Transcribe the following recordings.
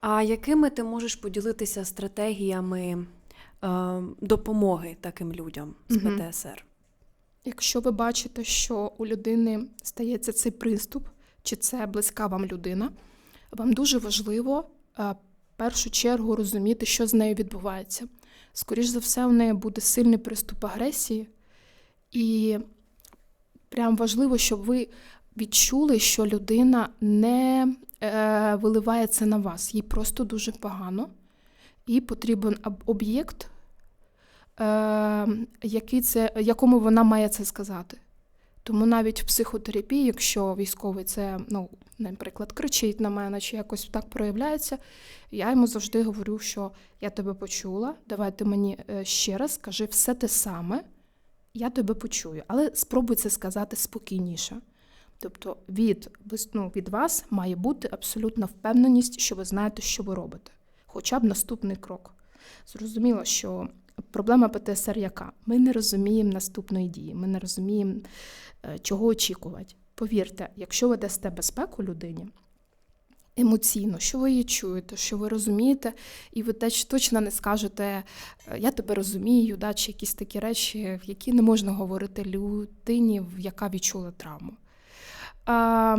А якими ти можеш поділитися стратегіями е, допомоги таким людям з Мгм. ПТСР? Якщо ви бачите, що у людини стається цей приступ, чи це близька вам людина, вам дуже важливо е, в першу чергу розуміти, що з нею відбувається. Скоріш за все, у неї буде сильний приступ агресії, і прям важливо, щоб ви відчули, що людина не е, виливає це на вас. Їй просто дуже погано. Їй потрібен об'єкт, е, який це, якому вона має це сказати. Тому навіть в психотерапії, якщо військовий це, ну, наприклад, кричить на мене чи якось так проявляється, я йому завжди говорю, що я тебе почула, давай ти мені е, ще раз скажи все те саме, я тебе почую, але спробуй це сказати спокійніше. Тобто від, ну, від вас має бути абсолютна впевненість, що ви знаєте, що ви робите. Хоча б наступний крок. Зрозуміло, що проблема ПТСР яка? Ми не розуміємо наступної дії, ми не розуміємо, е, чого очікувати. Повірте, якщо ви дасте безпеку людині, емоційно, що ви її чуєте, що ви розумієте, і ви теж точно не скажете е, я тебе розумію, да, чи якісь такі речі, які не можна говорити людині, в- яка відчула травму. А,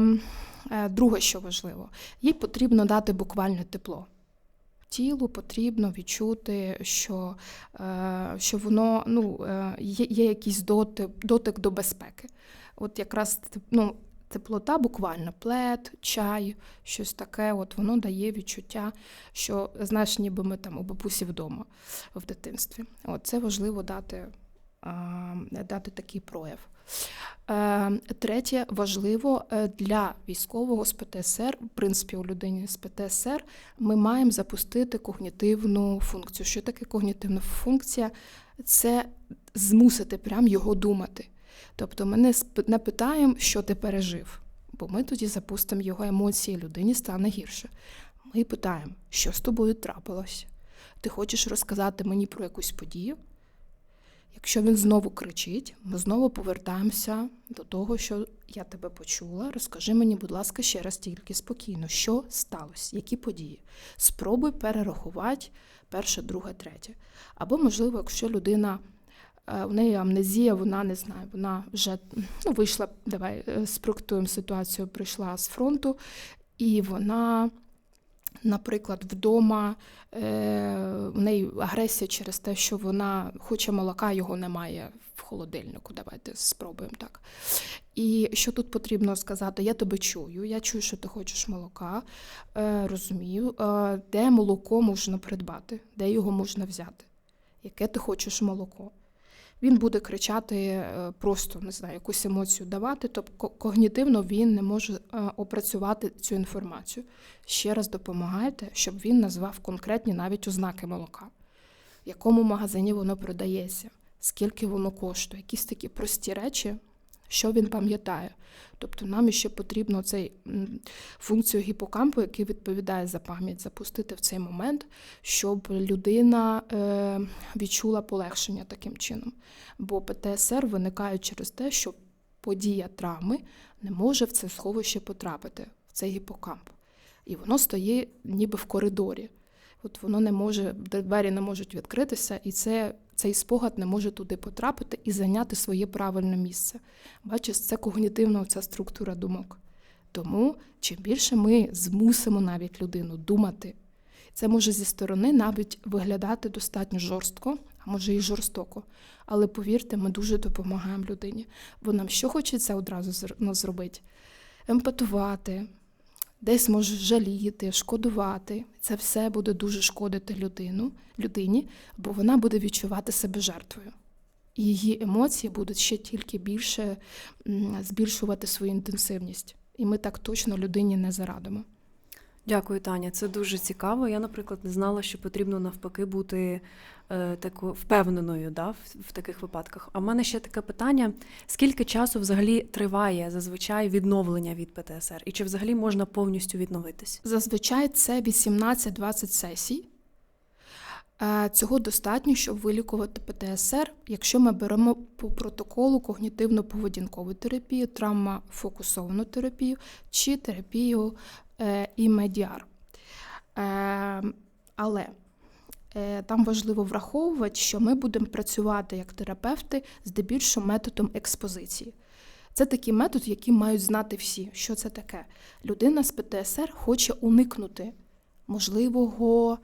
е, друге, що важливо, їй потрібно дати буквально тепло. Тілу потрібно відчути, що, е, що воно ну, е, є, є якийсь дотик, дотик до безпеки. От якраз ну, теплота, буквально плед, чай, щось таке, от воно дає відчуття, що знаєш, ніби ми там у бабусі вдома в дитинстві. От це важливо дати, дати такий прояв. Е, Третє, важливо е, для військового з ПТСР, в принципі, у людині з ПТСР, ми маємо запустити когнітивну функцію. Що таке когнітивна функція? Це змусити прям його думати. Тобто ми не не питаємо, що ти пережив, бо ми тоді запустимо його емоції, людині стане гірше. Ми питаємо, що з тобою трапилось? Ти хочеш розказати мені про якусь подію? Якщо він знову кричить, ми знову повертаємося до того, що я тебе почула. Розкажи мені, будь ласка, ще раз тільки спокійно, що сталося, які події. Спробуй перерахувати перше, друге, третє. Або, можливо, якщо людина е, у неї амнезія, вона не знає, вона вже ну, вийшла, давай е, спроектуємо ситуацію, прийшла з фронту, і вона, наприклад, вдома е, в неї агресія через те, що вона хоче молока, його немає в холодильнику. Давайте спробуємо так. І що тут потрібно сказати? Я тебе чую, я чую, що ти хочеш молока, е, розумію, де молоко можна придбати, де його можна взяти, яке ти хочеш молоко. Він буде кричати е, просто, не знаю, якусь емоцію давати, тобто когнітивно він не може е, опрацювати цю інформацію. Ще раз допомагайте, щоб він назвав конкретні навіть ознаки молока, в якому магазині воно продається, скільки воно коштує, якісь такі прості речі, що він пам'ятає. Тобто нам ще потрібно цей функцію гіпокампу, який відповідає за пам'ять, запустити в цей момент, щоб людина е, відчула полегшення таким чином. Бо ПТСР виникає через те, що подія травми не може в це сховище потрапити, в цей гіпокамп. І воно стоїть ніби в коридорі. От воно не може, двері не можуть відкритися, і це, цей спогад не може туди потрапити і зайняти своє правильне місце. Бачиш, це когнітивна ця структура думок. Тому чим більше ми змусимо навіть людину думати, це може зі сторони навіть виглядати достатньо жорстко, а може і жорстоко. Але повірте, ми дуже допомагаємо людині. Бо нам що хочеться одразу ну, зробити? Емпатувати, десь може жаліти, шкодувати. Це все буде дуже шкодити людину, людині, бо вона буде відчувати себе жертвою. Її емоції будуть ще тільки більше збільшувати свою інтенсивність. І ми так точно людині не зарадимо. Дякую, Таня. Це дуже цікаво. Я, наприклад, не знала, що потрібно навпаки бути е, такою впевненою да, в, в таких випадках. А в мене ще таке питання: скільки часу взагалі триває зазвичай відновлення від ПТСР? І чи взагалі можна повністю відновитись? Зазвичай це 18-20 сесій. Е, Цього достатньо, щоб вилікувати ПТСР, якщо ми беремо по протоколу когнітивно-поведінкову терапію, травмофокусовану терапію чи терапію е, ІМЕДіар. Е, але е, там важливо враховувати, що ми будемо працювати як терапевти здебільшого методом експозиції. Це такий метод, який мають знати всі, що це таке. Людина з ПТСР хоче уникнути можливого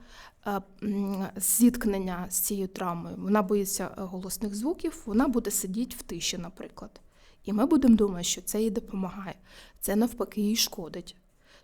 зіткнення з цією травмою. Вона боїться голосних звуків, вона буде сидіти в тиші, наприклад. І ми будемо думати, що це їй допомагає. Це навпаки їй шкодить.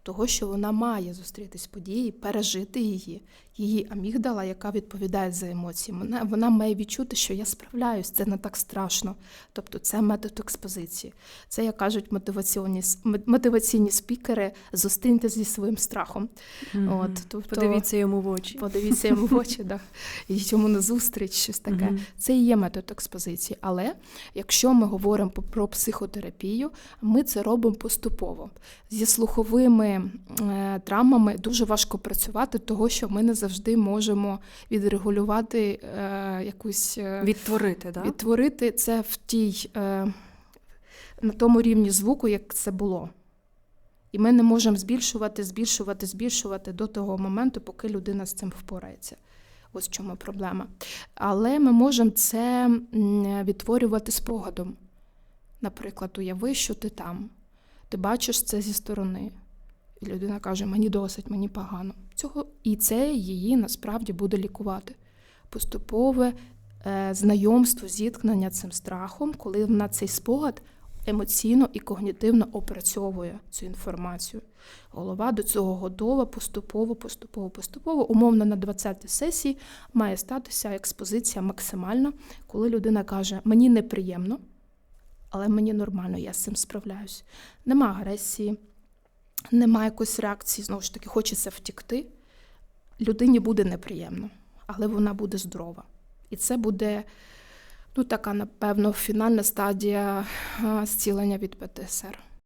Того, що вона має зустрітись з подією, пережити її. Її амігдала, яка відповідає за емоції, вона, вона має відчути, що я справляюсь, це не так страшно. Тобто це метод експозиції. Це, як кажуть мотиваційні, мотиваційні спікери, зустріньте зі своїм страхом. Мгм. От, тобто, Подивіться йому в очі. Подивіться йому в очі, да. і йому на зустріч, щось таке. Мгм. Це і є метод експозиції. Але якщо ми говоримо про психотерапію, ми це робимо поступово. Зі слуховими е, травмами дуже важко працювати, того що ми не завжди можемо відрегулювати е, якусь е, Відтворити, да? відтворити це в тій на тому рівні звуку, як це було. І ми не можемо збільшувати, збільшувати, збільшувати до того моменту, поки людина з цим впорається. Ось в чому проблема. Але ми можемо це відтворювати спогадом. Наприклад, уяви, що ти там, ти бачиш це зі сторони. І людина каже: мені досить, мені погано. Цього, і це її насправді буде лікувати. Поступове е, знайомство, зіткнення цим страхом, коли вона цей спогад емоційно і когнітивно опрацьовує цю інформацію. Голова до цього готова поступово, поступово, поступово. Умовно на 20-й сесії має статися експозиція максимальна, коли людина каже: Мені неприємно, але мені нормально, я з цим справляюсь. Нема агресії, нема якоїсь реакції, знову ж таки, хочеться втікти. Людині буде неприємно, але вона буде здорова. І це буде ну, така, напевно, фінальна стадія зцілення від ПТСР.